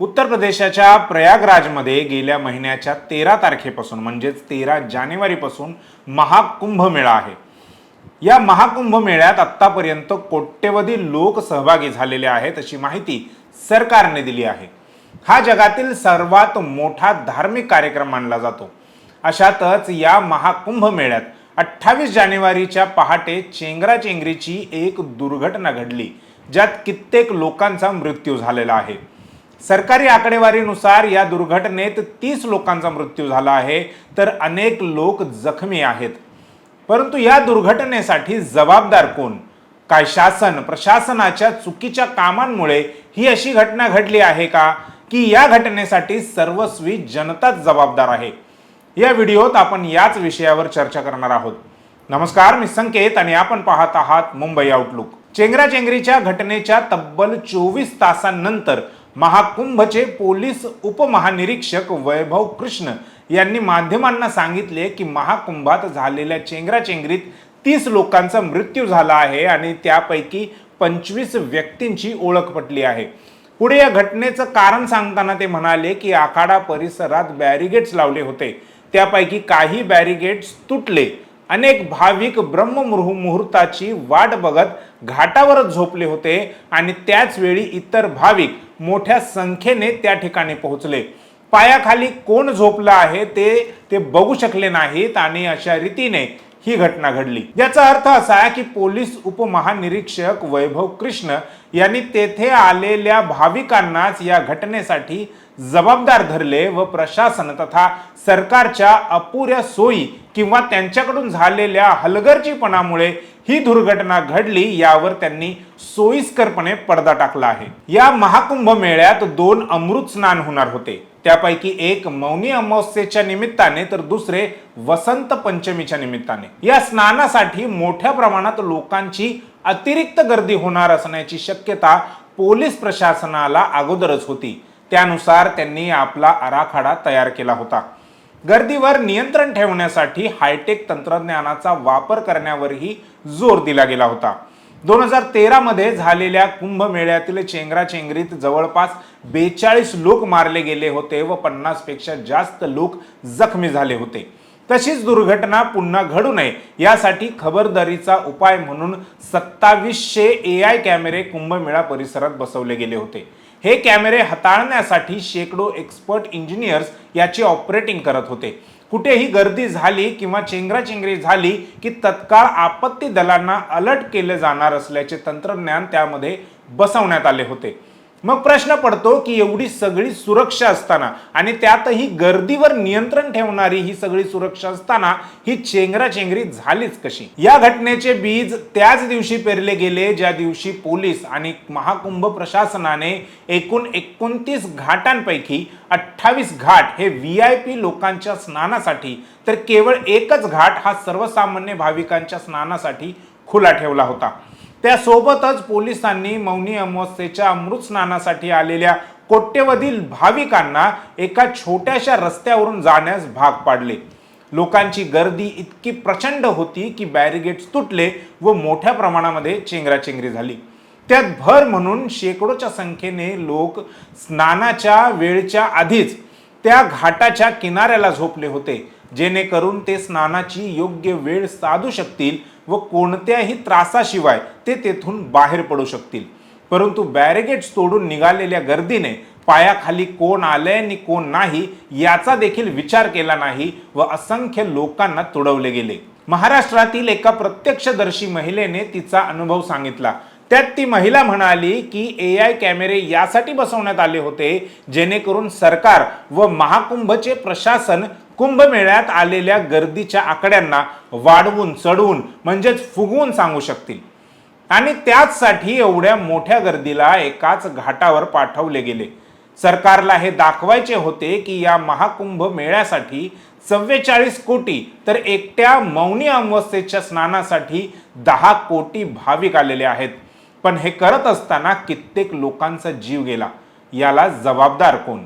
उत्तर प्रदेशाच्या प्रयागराजमध्ये गेल्या महिन्याच्या तेरा तारखेपासून म्हणजेच तेरा जानेवारीपासून महाकुंभ मेळा आहे. या महाकुंभ मेळ्यात आत्तापर्यंत कोट्यवधी लोक सहभागी झालेले आहेत अशी माहिती सरकारने दिली आहे. हा जगातील सर्वात मोठा धार्मिक कार्यक्रम मानला जातो. अशातच या महाकुंभ मेळ्यात अठ्ठावीस जानेवारीच्या पहाटे चेंगराचेंगरीची एक दुर्घटना घडली ज्यात कित्येक लोकांचा मृत्यू झालेला आहे. सरकारी आकडेवारीनुसार या दुर्घटनेत तीस लोकांचा मृत्यू झाला आहे तर अनेक लोक जखमी आहेत. परंतु या दुर्घटनेसाठी जबाबदार कोण? काय शासन प्रशासनाच्या चुकीच्या कामांमुळे ही अशी घटना घडली आहे का? की या घटनेसाठी सर्वस्वी जनताच जबाबदार आहे. या व्हिडिओत आपण याच विषयावर चर्चा करणार आहोत. नमस्कार मी संकेत आणि आपण पाहत आहात मुंबई आउटलुक चेंगराचेंगरीच्या घटनेच्या तब्बल चोवीस तासांनंतर महाकुंभचे पोलीस उपमहानिरीक्षक वैभव कृष्ण यांनी माध्यमांना सांगितले की महाकुंभात झालेल्या चेंगराचेंगरीत तीस लोकांचा मृत्यू झाला आहे आणि त्यापैकी पंचवीस व्यक्तींची ओळख पटली आहे. पुढे या घटनेचं कारण सांगताना ते म्हणाले की आखाडा परिसरात बॅरिगेट्स लावले होते. त्यापैकी काही बॅरिगेट्स तुटले. अनेक भाविक ब्रह्ममुहू मुहूर्ताची वाट बघत घाटावरच झोपले होते आणि त्याच वेळी इतर भाविक मोठ्या संख्येने त्या ठिकाणी पोहोचले. पायाखाली कोण झोपलं आहे ते ते बघू शकले नाहीत आणि अशा रीतीने ही घटना घडली. याचा अर्थ असा आहे की पोलीस उपमहानिरीक्षक वैभव कृष्ण यांनी तेथे आलेल्या भाविकांनाच या घटनेसाठी जबाबदार धरले व प्रशासन तथा सरकारच्या अपुऱ्या सोयी किंवा त्यांच्याकडून झालेल्या हलगर्जीपणामुळे ही दुर्घटना घडली यावर त्यांनी सोयीस्करपणे पडदा टाकला आहे. या महाकुंभ मेळ्यात दोन अमृत स्नान होणार होते. त्यापैकी एक मौनी अमावस्येच्या निमित्ताने तर दुसरे वसंत पंचमीच्या निमित्ताने. या स्नानासाठी मोठ्या प्रमाणात लोकांची अतिरिक्त गर्दी होणार असण्याची शक्यता पोलीस प्रशासनाला अगोदरच होती. त्यानुसार त्यांनी आपला आराखडा तयार केला होता. गर्दीवर नियंत्रण ठेवण्यासाठी हायटेक तंत्रज्ञानाचा वापर करण्यावरही जोर दिला गेला होता. दोन हजार तेरामध्ये झालेल्या कुंभमेळ्यातील चेंगराचेंगरीत जवळपास बेचाळीस लोक मारले गेले होते व पन्नासपेक्षा जास्त लोक जखमी झाले होते. तशीच दुर्घटना पुन्हा घडू नये यासाठी खबरदारीचा उपाय म्हणून सत्तावीसशे ए आय कॅमेरे कुंभमेळा परिसरात बसवले गेले होते. हे कॅमेरे हाताळण्यासाठी शेकडो एक्सपर्ट इंजिनियर्स याची ऑपरेटिंग करत होते. कुठेही गर्दी झाली किंवा चेंगराचेंगरी झाली की तत्काळ आपत्ती दलांना अलर्ट केले जाणार असल्याचे तंत्रज्ञान त्यामध्ये बसवण्यात आले होते. मग प्रश्न पडतो की एवढी सगळी सुरक्षा असताना आणि त्यातही गर्दीवर नियंत्रण ठेवणारी ही सगळी सुरक्षा असताना ही चेंगराचेंगरी झालीच कशी? या घटनेचे बीज त्याच दिवशी पेरले गेले ज्या दिवशी पोलीस आणि महाकुंभ प्रशासनाने एकूण एकोणतीस घाटांपैकी अठ्ठावीस घाट हे व्ही आय पी लोकांच्या स्नानासाठी तर केवळ एकच घाट हा सर्वसामान्य भाविकांच्या स्नानासाठी खुला ठेवला होता. त्यासोबतच पोलिसांनी मौनी अमावस्येच्या अमृत स्नानासाठी आलेल्या कोट्यवधील भाविकांना एका छोट्याशा रस्त्यावरून जाण्यास भाग पाडले. लोकांची गर्दी इतकी प्रचंड होती की बॅरिगेट्स तुटले व मोठ्या प्रमाणामध्ये चेंगराचेंगरी झाली. त्यात भर म्हणून शेकडोच्या संख्येने लोक स्नानाच्या वेळच्या आधीच त्या घाटाच्या किनाऱ्याला झोपले होते. जेणेकरून ते स्नानाची योग्य वेळ साधू शकतील व कोणत्याही त्रासाशिवाय ते तेथून बाहेर पडू शकतील. परंतु बॅरिगेट्स तोडून निघालेल्या गर्दीने पायाखाली कोण आलंय आणि कोण नाही याचा देखील विचार केला नाही व असंख्य लोकांना तुडवले गेले. महाराष्ट्रातील एका प्रत्यक्षदर्शी महिलेने तिचा अनुभव सांगितला. त्यात ती महिला म्हणाली की ए आय कॅमेरे यासाठी बसवण्यात आले होते जेणेकरून सरकार व महाकुंभचे प्रशासन कुंभमेळ्यात आलेल्या गर्दीच्या आकड्यांना वाढवून चढवून म्हणजेच फुगवून सांगू शकतील. आणि त्याचसाठी एवढ्या मोठ्या गर्दीला एकाच घाटावर पाठवले गेले. सरकारला हे दाखवायचे होते की या महाकुंभ मेळ्यासाठी चव्वेचाळीस कोटी तर एकट्या मौनी अमावस्येच्या स्नानासाठी दहा कोटी भाविक आलेले आहेत. पण हे करत असताना कित्येक लोकांचा जीव गेला. याला जबाबदार कोण?